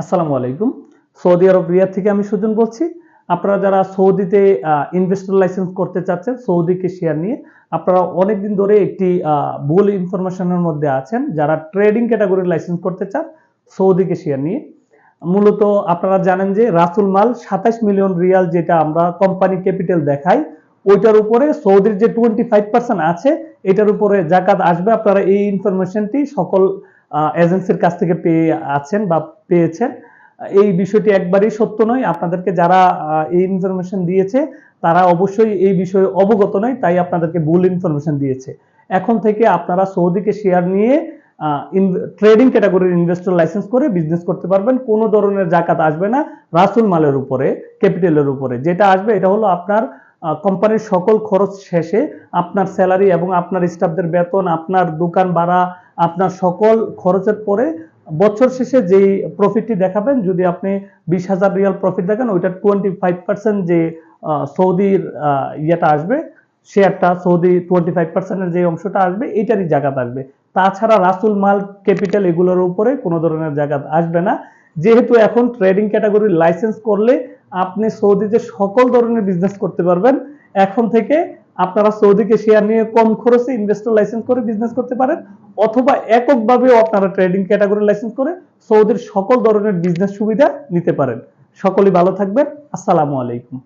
আসসালামু আলাইকুম। সৌদি আরব, রিয়াদ থেকে আমি সুজন বলছি। আপনারা যারা সৌদিতে ইনভেস্টর লাইসেন্স করতে চাচ্ছেন সৌদিকে শেয়ার নিয়ে, আপনারা অনেকদিন ধরে একটি ভুল ইনফরমেশনের মধ্যে আছেন। যারা ট্রেডিং ক্যাটাগরির লাইসেন্স করতে চান সৌদিকে শেয়ার নিয়ে, মূলত আপনারা জানেন যে রাসুল মাল সাতাশ মিলিয়ন রিয়াল যেটা আমরা কোম্পানি ক্যাপিটাল দেখাই, ওইটার উপরে সৌদির যে টোয়েন্টি ফাইভ পার্সেন্ট আছে, এটার উপরে জাকাত আসবে। আপনারা এই ইনফরমেশনটি সকল এজেন্সির কাছ থেকে পেয়ে আছেন বা পেয়েছেন। এই বিষয়টি একবারই সত্য নয়। আপনাদেরকে যারা এই ইনফরমেশন দিয়েছে, তারা অবশ্যই এই বিষয়ে অবগত নয়, তাই আপনাদেরকে ভুল ইনফরমেশন দিয়েছে। এখন থেকে আপনারা সৌদিকে শেয়ার নিয়ে ট্রেডিং ক্যাটাগরির ইনভেস্টর লাইসেন্স করে বিজনেস করতে পারবেন। কোনো ধরনের জাকাত আসবে না রাসুল মালের উপরে, ক্যাপিটালের উপরে। যেটা আসবে, এটা হলো আপনার কোম্পানির সকল খরচ শেষে আপনার স্যালারি এবং আপনার স্টাফদের বেতন, আপনার দোকান ভাড়া আপনার সকল খরচের পরে বছর শেষে যেই প্রফিটটি দেখাবেন, যদি আপনি বিশ হাজার রিয়াল প্রফিট দেখেন, ওইটা টোয়েন্টি ফাইভ পার্সেন্ট যে সৌদির ইয়েটা আসবে শেয়ারটা সৌদি টোয়েন্টি ফাইভ পার্সেন্টের যে অংশটা আসবে, এইটারই জায়গাত আসবে তাছাড়া রাসুল মাল, ক্যাপিটাল এগুলোর উপরে কোনো ধরনের জায়গাত আসবে না। যেহেতু এখন ট্রেডিং ক্যাটাগরির লাইসেন্স করলে আপনি সৌদিতে সকল ধরনের বিজনেস করতে পারবেন। এখন থেকে আপনারা সৌদিকে শেয়ার নিয়ে কম খরচে ইনভেস্টর লাইসেন্স করে বিজনেস করতে পারেন, অথবা এককভাবেও আপনারা ট্রেডিং ক্যাটাগরি লাইসেন্স করে সৌদির সকল ধরনের বিজনেস সুবিধা নিতে পারেন। সকলেই ভালো থাকবেন। আসসালামু আলাইকুম।